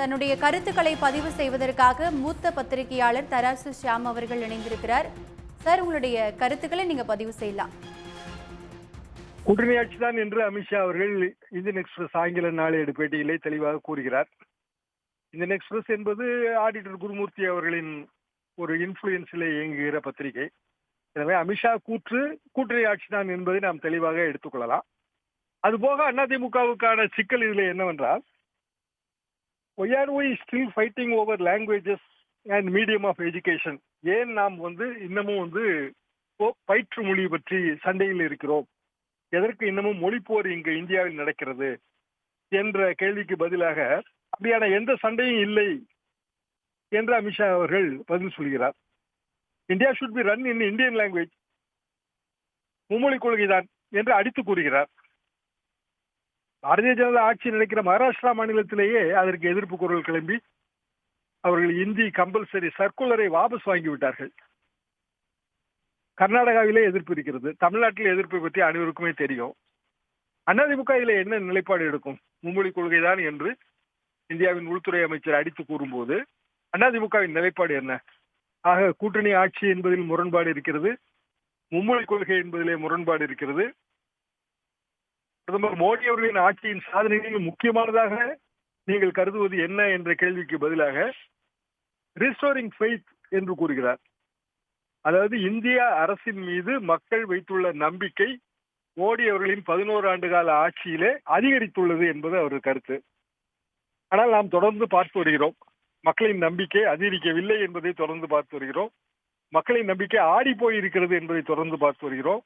தன்னுடைய கருத்துக்களை பதிவு செய்வதற்காக மூத்த பத்திரிகையாளர் தராசு ஷியாம் அவர்கள் இணைந்திருக்கிறார். சார் உங்களுடைய கருத்துக்களை நீங்க பதிவு செய்யலாம். கூட்டணி ஆட்சி தான் என்று அமித்ஷா அவர்கள் இந்தியன் எக்ஸ்பிரஸ் ஆங்கில நாளேடு பேட்டியிலே தெளிவாக கூறுகிறார். இந்தியன் எக்ஸ்பிரஸ் என்பது ஆடிட்டர் குருமூர்த்தி அவர்களின் ஒரு இன்ஃபுளுயன்ஸில் இயங்குகிற பத்திரிகை. எனவே அமித்ஷா கூற்று கூட்டணி ஆட்சி தான் என்பதை நாம் தெளிவாக எடுத்துக்கொள்ளலாம் அதுபோக அதிமுகவுக்கான சிக்கல் இதில் என்னவென்றால் why are we still fighting over languages and medium of education ஏன் நாம் வந்து இன்னமும் வந்து பயிற்று மொழி பற்றி சண்டையில் இருக்கிறோம்? எதற்கு இன்னமும் மொழிப்போர் இங்கு இந்தியாவில் நடக்கிறது? என்ற கேள்விக்கு பதிலாக அப்படியான எந்த சண்டையும் இல்லை என்று அமித்ஷா அவர்கள் பதில் சொல்கிறார். India should be run in Indian language மும்மொழி கொள்கைதான் என்று அடித்து கூறுகிறார். பாரதிய ஜனதா ஆட்சி நடக்கிற மகாராஷ்டிரா மாநிலத்திலேயே அதற்கு எதிர்ப்பு குரல் கிளம்பி அவர்கள் இந்தி கம்பல்சரி சர்க்குலரை வாபஸ் வாங்கி விட்டார்கள் கர்நாடகாவிலே எதிர்ப்பு இருக்கிறது. தமிழ்நாட்டில் எதிர்ப்பை பற்றி அனைவருக்குமே தெரியும். அதிமுக இதில் என்ன நிலைப்பாடு எடுக்கும்? மும்மொழி கொள்கைதான் என்று இந்தியாவின் உள்துறை அமைச்சர் அடித்து கூறும்போது அதிமுகவின் நிலைப்பாடு என்ன? ஆக கூட்டணி ஆட்சி என்பதில் முரண்பாடு இருக்கிறது. மும்மொழி கொள்கை என்பதிலே முரண்பாடு இருக்கிறது. பிரதமர் மோடி அவர்களின் ஆட்சியின் சாதனைகளில் முக்கியமானதாக நீங்கள் கருதுவது என்ன என்ற கேள்விக்கு பதிலாக ரிஸ்டோரிங் ஃபெய்த் என்று கூறுகிறார். அதாவது இந்திய அரசின் மீது மக்கள் வைத்துள்ள நம்பிக்கை மோடி அவர்களின் பதினோரு ஆண்டு கால ஆட்சியிலே அதிகரித்துள்ளது என்பது அவரது கருத்து. ஆனால் நாம் தொடர்ந்து பார்த்து வருகிறோம். மக்களின் நம்பிக்கை அதிகரிக்கவில்லை என்பதை தொடர்ந்து பார்த்து வருகிறோம். மக்களின் நம்பிக்கை ஆடி போயிருக்கிறது என்பதை தொடர்ந்து பார்த்து வருகிறோம்.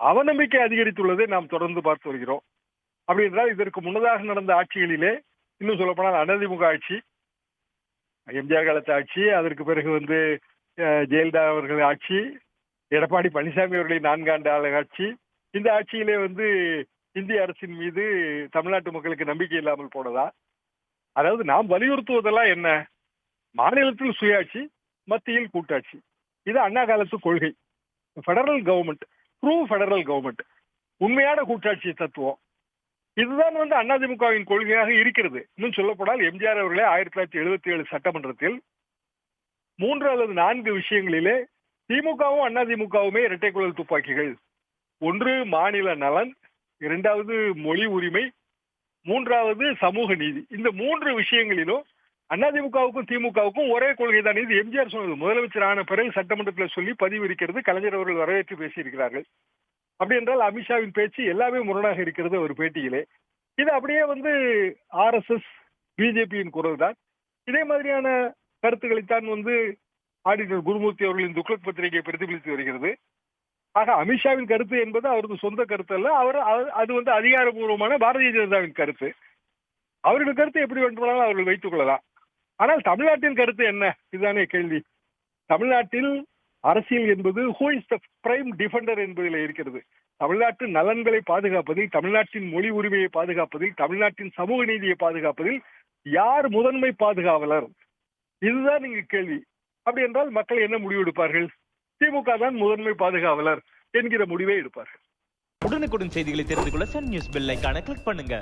அவநம்பிக்கை அதிகரித்துள்ளதை நாம் தொடர்ந்து பார்த்து வருகிறோம். அப்படி என்றால் இதற்கு முன்னதாக நடந்த ஆட்சிகளிலே இன்னும் சொல்லப்போனால் அனதிமுக ஆட்சி எம்ஜிஆர் காலத்து ஆட்சி அதற்கு பிறகு வந்து ஜெயலலிதா அவர்கள் ஆட்சி எடப்பாடி பழனிசாமி அவர்களின் நான்காண்டு ஆண்டு ஆட்சி இந்த ஆட்சியிலே வந்து இந்திய அரசின் மீது தமிழ்நாட்டு மக்களுக்கு நம்பிக்கை இல்லாமல் போனதா? அதாவது நாம் வலியுறுத்துவதெல்லாம் என்ன? மாநிலத்தில் சுயாட்சி மத்தியில் கூட்டாட்சி. இது அண்ணா காலத்து கொள்கை. Federal government true federal government உண்மையான கூட்டாட்சி தத்துவம். இதுதான் வந்து அதிமுகவின் கொள்கையாக இருக்கிறது. இன்னும் சொல்லப்படால் எம்ஜிஆர் அவர்களே ஆயிரத்தி தொள்ளாயிரத்தி எழுபத்தி ஏழு சட்டமன்றத்தில் மூன்று அல்லது நான்கு விஷயங்களிலே திமுகவும் அதிமுகவுமே இரட்டை குழல் துப்பாக்கிகள். ஒன்று மாநில நலன். இரண்டாவது மொழி உரிமை. மூன்றாவது சமூக நீதி. இந்த மூன்று விஷயங்களிலும் அதிமுகவுக்கும் திமுகவுக்கும் ஒரே கொள்கை தான். இது எம்ஜிஆர் சொன்னது. முதலமைச்சர் ஆன பிறகு சட்டமன்றத்தில் சொல்லி பதிவு இருக்கிறது கலைஞர் அவர்கள் வரவேற்று பேசியிருக்கிறார்கள். அப்படி என்றால் அமித்ஷாவின் பேச்சு எல்லாமே முரணாக இருக்கிறது ஒரு பேட்டியிலே. இது அப்படியே வந்து ஆர்எஸ்எஸ் பிஜேபியின் குரல் தான். இதே மாதிரியான கருத்துக்களைத்தான் வந்து ஆடிட்டர் குருமூர்த்தி அவர்களின் துக்ளக் பத்திரிகை பிரதிபலித்து வருகிறது. ஆக அமித்ஷாவின் கருத்து என்பது அவரது சொந்த கருத்து அல்ல. அவர் அது- அது வந்து அதிகாரபூர்வமான பாரதிய ஜனதாவின் கருத்து. அவர்கள் கருத்து எப்படி வேண்டுமானாலும் அவர்கள் வைத்துக் கொள்ளலாம். ஆனால் தமிழ்நாட்டின் கருத்து என்ன? இதுதானே கேள்வி. தமிழ்நாட்டில் அரசியல் என்பது who is the prime defender என்பதில் இருக்கிறது. தமிழ்நாட்டு நலன்களை பாதுகாப்பதில் தமிழ்நாட்டின் மொழி உரிமையை பாதுகாப்பதில் தமிழ்நாட்டின் சமூக நீதியை பாதுகாப்பதில் யார் முதன்மை பாதுகாவலர்? இதுதான் நீங்க கேள்வி. அப்படி என்றால் மக்கள் என்ன முடிவு எடுப்பார்கள்? திமுக தான் முதன்மை பாதுகாவலர் என்கிற முடிவை எடுப்பார்கள். உடனுக்குடன் செய்திகளை தெரிந்து கொள்ள சன் நியூஸ் பெல் கிளிக் பண்ணுங்க.